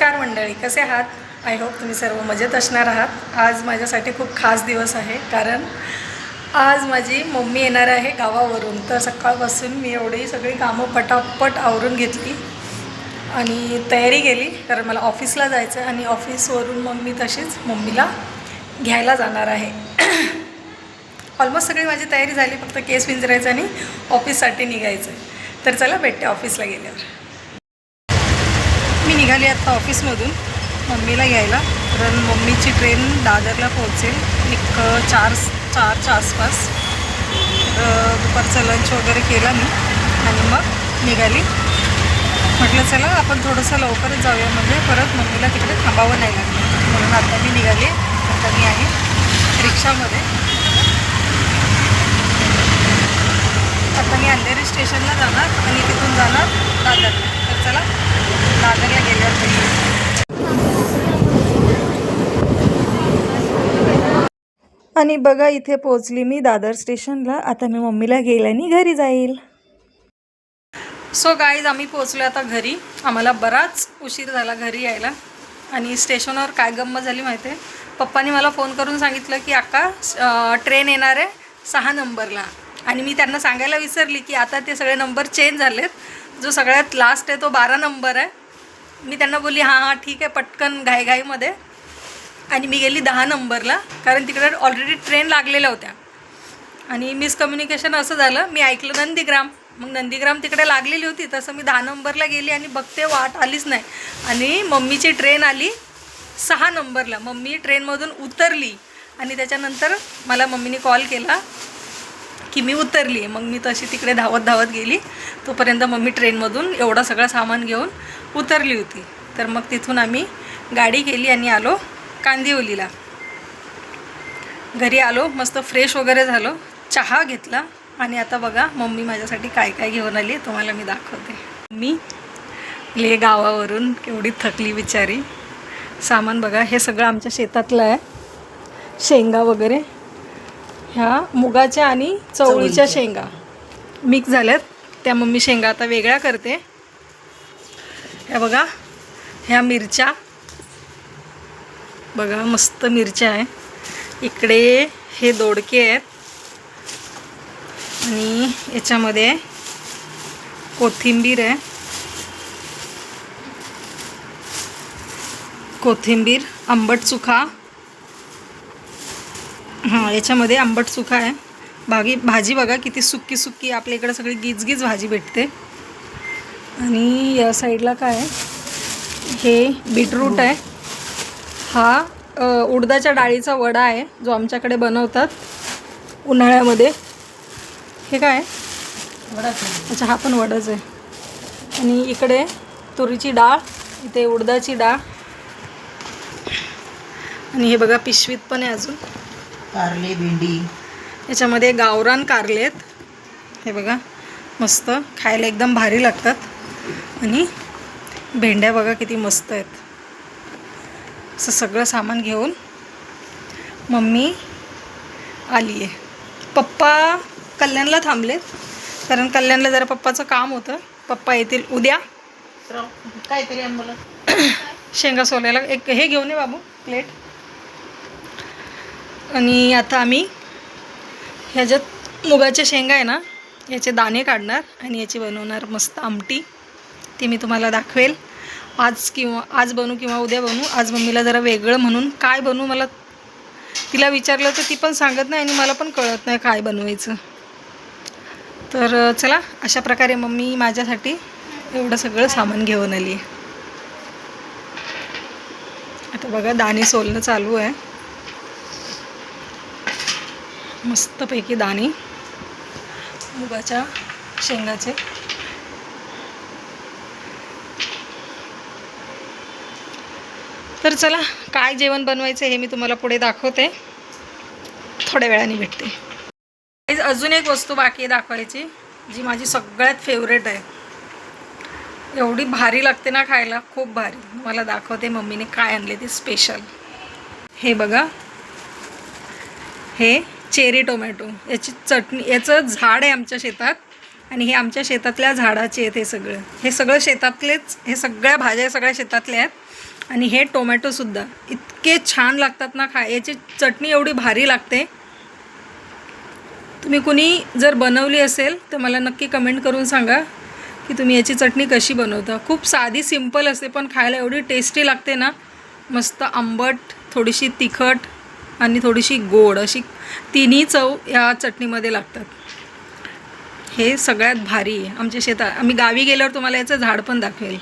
नमस्कार मंडळी कसे आहात? आय होप तुम्ही सर्व मजेत असणार आहात. आज माझ्यासाठी खूप खास दिवस आहे कारण आज माझी मम्मी येणार आहे गावावरून. तर सकाळपासून मी एवढी सगळी कामं पटापट आवरून घेतली आणि तयारी केली कारण मला ऑफिसला जायचं आहे आणि ऑफिसवरून मग मी तशीच मम्मीला घ्यायला जाणार आहे. ऑलमोस्ट सगळी माझी तयारी झाली फक्त केस विंजरायचं आणि ऑफिससाठी निघायचं आहे तर चला भेटते ऑफिसला गेल्यावर. मी निघाली आत्ता ऑफिसमधून मम्मीला घ्यायला. कारण मम्मीची ट्रेन दादरला पोहोचेल एक चार चारच्या आसपास. तर दुपारचा लंच वगैरे केला मी आणि मग निघाली. म्हटलं चला आपण थोडंसं लवकरच जाऊया. म्हणजे परत मम्मीला तिकडे थांबावं नाही लागलं. म्हणून आता मी निघाली. आता मी आहे रिक्षामध्ये. आता मी अंधेरी स्टेशनला जाणार आणि तिथून जाणार दादरला. तर चला दादरला आणि बघा इथे पोचली मी दादर स्टेशनला. आता मी मम्मीला घेईल आणि घरी जाईल. सो गाईज आम्ही पोचलो आता घरी. आम्हाला बराच उशीर झाला घरी यायला. आणि स्टेशनवर काय गंमत झाली माहिती आहे पप्पानी मला फोन करून सांगितलं की अक्का ट्रेन येणार आहे सहा नंबरला. आणि मी त्यांना सांगायला विसरली की आता ते सगळे नंबर चेंज झालेत. जो सगळ्यात लास्ट आहे तो बारा नंबर आहे. मी त्यांना बोलली हां हां ठीक आहे पटकन घाईघाईमध्ये. आणि मी गेली दहा नंबरला कारण तिकडे ऑलरेडी ट्रेन लागलेल्या होत्या. आणि मिसकम्युनिकेशन असं झालं मी ऐकलं नंदीग्राम. मग नंदीग्राम तिकडे लागलेली होती तसं मी दहा नंबरला गेली आणि बघते वाट आलीच नाही. आणि मम्मीची ट्रेन आली सहा नंबरला. मम्मी ट्रेनमधून उतरली आणि त्याच्यानंतर मला मम्मीने कॉल केला की मी उतरली. मग मी तशी तिकडे धावत धावत गेली. तोपर्यंत मम्मी ट्रेनमधून एवढं सगळं सामान घेऊन उतरली होती. तर मग तिथून आम्ही गाडी केली आणि आलो कांदिवलीला. घरी आलो मस्त फ्रेश वगैरे झालो. चहा घेतला आणि आता बघा मम्मी माझ्यासाठी काय काय घेऊन आली तुम्हाला मी दाखवते. मी ले गावावरून केवढी थकली बिचारी. सामान बघा हे सगळं आमच्या शेतातलं आहे. शेंगा वगैरे. ह्या मुगाच्या आणि चवळीच्या. शेंगा. मिक्स झाल्यात. त्या मम्मी शेंगा आता वेगळ्या करते. ह्या बघा ह्या मिरच्या. बघा मस्त मिरच्या आहे. इकडे हे दोडके आहेत. आणि याच्यामध्ये कोथिंबीर आहे. कोथिंबीर आंबट चुखा हां याच्यामध्ये आंबट चुखा आहे. भागी भाजी बघा किती सुक्की सुक्की आपल्या इकडं सगळी गिजगीज भाजी भेटते. आणि या साईडला काय हे बीटरूट आहे. हा उडदाच्या डाळीचा वडा आहे जो आमच्याकडे बनवतात उन्हाळ्यामध्ये. हे काय अच्छा हा पण वडाच आहे. आणि इकडे तुरीची डाळ इथे उडदाची डाळ. आणि हे बघा पिशवीत पण आहे अजून. कारले भेंडी. याच्यामध्ये गावरान कारले आहेत. हे बघा मस्त. खायला एकदम भारी लागतात. आणि भेंड्या बघा किती मस्त आहेत. असं सगळं सामान घेऊन मम्मी आली आहे. पप्पा कल्याणला थांबलेत कारण कल्याणला जरा पप्पाचं काम होतं. पप्पा येतील उद्या. काहीतरी आम्हाला शेंगा सोलायला एक हे घेऊन ये बाबू प्लेट. आणि आता आम्ही ह्याच्यात मुगाच्या शेंगा आहे ना याचे दाणे काढणार आणि याची बनवणार मस्त आमटी. ती मी तुम्हाला दाखवेल. आज किंवा आज बनू किंवा उद्या बनू आज मम्मीला जरा वेगळं म्हणून काय बनू मला तिला विचारलं तर ती पण सांगत नाही आणि मला पण कळत नाही काय बनवायचं. तर चला अशा प्रकारे मम्मी माझ्यासाठी एवढं सगळं सामान घेऊन आली आहे. आता बघा दाणे सोलणं चालू आहे. मस्तपैकी दाणे. मुगाच्या शेंगाचे. तर चला काय जेवण बनवायचं हे मी तुम्हाला पुढे दाखवते. थोड्या वेळाने भेटते. अजून एक वस्तू बाकी आहे दाखवायची जी माझी सगळ्यात फेवरेट आहे. एवढी भारी लागते ना खायला खूप भारी. मला दाखवते मम्मीने काय आणले ते स्पेशल हे बघा. हे चेरी टोमॅटो याची चटणी याचं झाड आहे आमच्या शेतात. आणि हे आमच्या शेतातल्या झाडाचे आहेत हे सगळं. हे सगळं शेतातलेच हे सगळ्या भाज्या सगळ्या शेतातल्या आहेत. आणि हे टोमॅटोसुद्धा इतके छान लागतात ना खा याची चटणी एवढी भारी लागते. तुम्ही कुणी जर बनवली असेल तर मला नक्की कमेंट करून सांगा की तुम्ही याची चटणी कशी बनवता. खूप साधी सिंपल असते पण खायला एवढी टेस्टी लागते ना. मस्त आंबट थोडीशी तिखट आणि थोडीशी गोड अशी तिन्ही चव या चटणीमध्ये लागतात. हे सगळ्यात भारी आहे. आमच्या शेतात आम्ही गावी गेल्यावर तुम्हाला याचं झाड पण दाखवेल.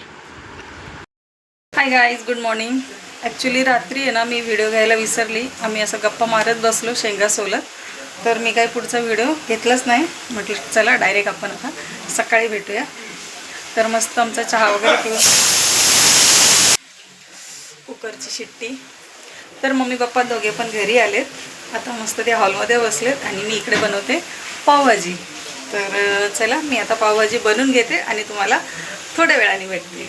Hi guys good morning actually रात्री आहे ना मी व्हिडिओ घ्यायला विसरली. आम्ही असं गप्पा मारत बसलो शेंगा सोलत तर मी काही पुढचा व्हिडिओ घेतलाच नाही. म्हटलं चला डायरेक्ट आपण आता सकाळी भेटूया. तर मस्त आमचा चहा वगैरे पिऊन कुकरची शिट्टी. तर मम्मी पप्पा दोघे पण घरी आलेत. आता मस्त ते हॉलमध्ये बसलेत आणि मी इकडे बनवते पावभाजी. तर चला मी आता पावभाजी बनवून घेते आणि तुम्हाला थोड्या वेळाने भेटते.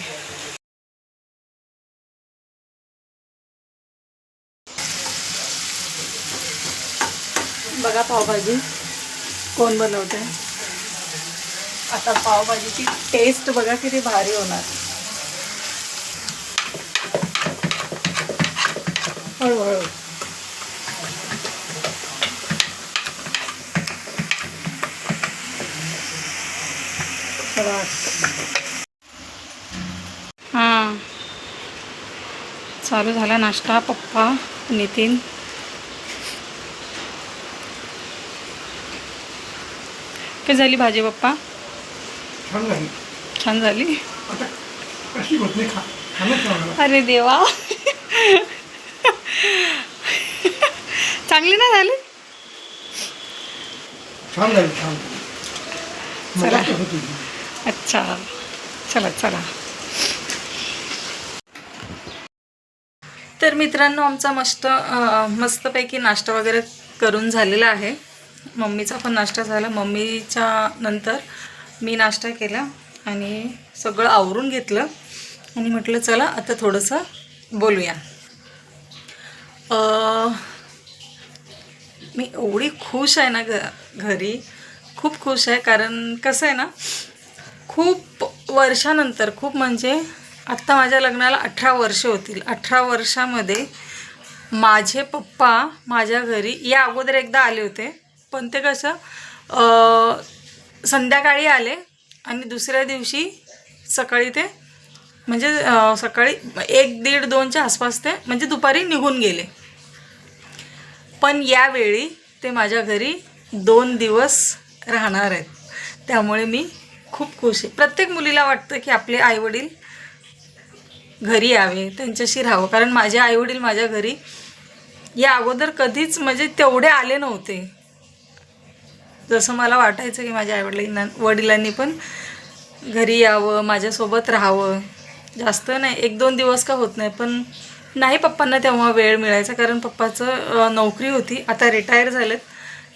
बघा पावभाजी कोण बनवते. आता पावभाजीची टेस्ट बघा किती भारी होणार. हळूहळू. चालू झाला नाश्ता पप्पा नितीन. कशी झाली भाजी पप्पा? छान झाली. अरे देवा. चांगली ना झाली? छान झाली छान चला. अच्छा. चला चला तर मित्रांनो आमचा मस्त मस्तपैकी नाश्ता वगैरे करून झालेला आहे. मम्मीचा पण नाश्ता झाला. मम्मीच्या नंतर मी नाश्ता केला आणि सगळं आवरून घेतलं. आणि म्हटलं चला आता थोडंसं बोलूया. मी एवढी खुश आहे ना घ घरी. खूप खुश आहे. कारण कसं आहे ना खूप वर्षानंतर खूप म्हणजे आत्ता माझ्या लग्नाला अठरा वर्ष होतील. अठरा वर्षामध्ये माझे पप्पा माझ्या घरी या अगोदर एकदा आले होते. पण ते कसं संध्याकाळी आले आणि दुसऱ्या दिवशी सकाळी ते म्हणजे सकाळी एक दीड दोनच्या आसपास ते म्हणजे दुपारी निघून गेले. पण यावेळी ते माझ्या घरी दोन दिवस राहणार आहेत. त्यामुळे मी खूप खुश आहे. प्रत्येक मुलीला वाटतं की आपले आईवडील घरी यावे त्यांच्याशी राहावं. कारण माझे आईवडील माझ्या घरी या अगोदर कधीच म्हणजे तेवढे आले नव्हते. जसं मला वाटायचं की माझ्या आईवडिलांना वडिलांनी पण घरी यावं माझ्यासोबत राहावं. जास्त नाही एक दोन दिवस का होत नाही. पण नाही पप्पांना तेव्हा वेळ मिळायचा कारण पप्पाचं नोकरी होती. आता रिटायर झालेत.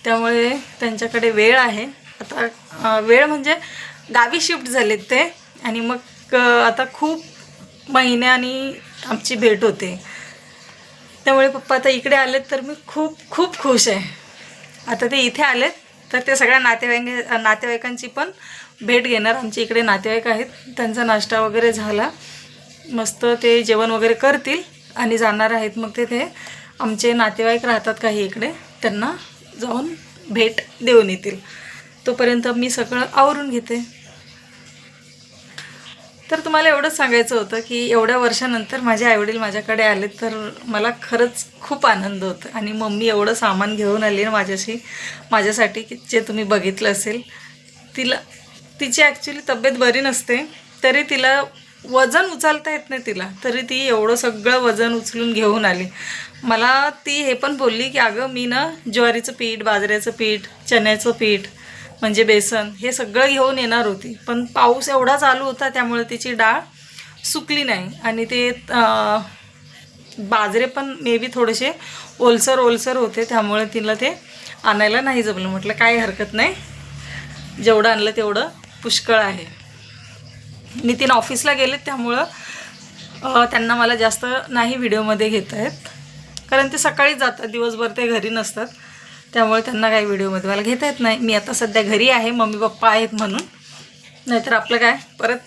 त्यामुळे त्यांच्याकडे वेळ आहे. आता वेळ म्हणजे गावी शिफ्ट झालेत ते. आणि मग आता खूप महिन्यानी आमची भेट होते. त्यामुळे पप्पा आता इकडे आलेत तर मी खूप खूप खुश आहे. आता ते इथे आलेत तर ते सगळ्या नातेवाईक नातेवाईकांची पण भेट घेणार. आमच्या इकडे नातेवाईक आहेत. त्यांचा नाश्ता वगैरे झाला. मस्त ते जेवण वगैरे करतील आणि जाणार आहेत. मग ते ते आमचे नातेवाईक राहतात काही इकडे. त्यांना जाऊन भेट देऊन येतील. तोपर्यंत मी सगळं आवरून घेते. तर तुम्हाला एवढंच सांगायचं होतं की एवढ्या वर्षानंतर माझे आईवडील माझ्याकडे आले तर मला खरंच खूप आनंद होतो. आणि मम्मी एवढं सामान घेऊन आली ना माझ्याशी माझ्यासाठी की जे तुम्ही बघितलं असेल तिला तिची ॲक्च्युली तब्येत बरी नसते तरी तिला वजन उचलता येत नाही तिला तरी ती एवढं सगळं वजन उचलून घेऊन आली. मला ती हे पण बोलली की अगं मी ना ज्वारीचं पीठ बाजऱ्याचं पीठ चण्याचं पीठ म्हणजे बेसन हे सगळं घेऊन येणार होती. पण पाऊस एवढा चालू होता त्यामुळे तिची डाळ सुकली नाही. आणि ते बाजरे पण मे बी थोडेसे ओलसर ओलसर होते. त्यामुळे तिला ते आणायला नाही जमलं. म्हटलं काही हरकत नाही. जेवढं आणलं तेवढं पुष्कळ आहे. नितीन ऑफिसला गेलेत त्यामुळं त्यांना मला जास्त नाही व्हिडिओमध्ये घेत आहेत कारण ते सकाळीच जातात. दिवसभर ते घरी नसतात. त्यामुळे त्यांना काही व्हिडिओमध्ये मला घेता येत नाही. मी आता सध्या घरी आहे मम्मी पप्पा आहेत म्हणून. नाहीतर आपलं काय परत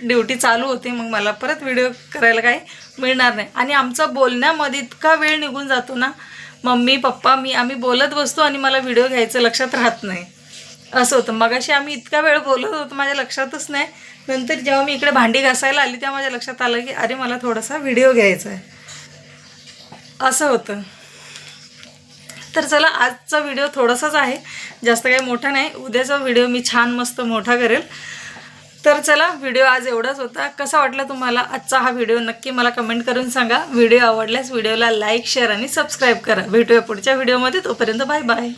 ड्युटी चालू होते मग मला परत व्हिडिओ करायला काही मिळणार नाही. आणि आमचं बोलण्यामध्ये इतका वेळ निघून जातो ना मम्मी पप्पा मी आम्ही बोलत बसतो आणि मला व्हिडिओ घ्यायचं लक्षात राहत नाही. असं होतं. मगाशी आम्ही इतका वेळ बोलत होतो माझ्या लक्षातच नाही. नंतर जेव्हा मी इकडे भांडी घासायला आली तेव्हा माझ्या लक्षात आलं की अरे मला थोडासा व्हिडिओ घ्यायचा आहे. असं होतं. तर चला आजचा व्हिडिओ थोडासाच आहे. जास्त काही मोठा नाही. उद्याचा व्हिडिओ मी छान मस्त मोठा करेल. तर चला व्हिडिओ आज एवढाच होता. कसा वाटला तुम्हाला आजचा हा व्हिडिओ नक्की मला कमेंट करून सांगा. व्हिडिओ आवडल्यास व्हिडिओला लाईक शेअर आणि सबस्क्राईब करा. भेटूया पुढच्या व्हिडिओमध्ये तोपर्यंत बाय बाय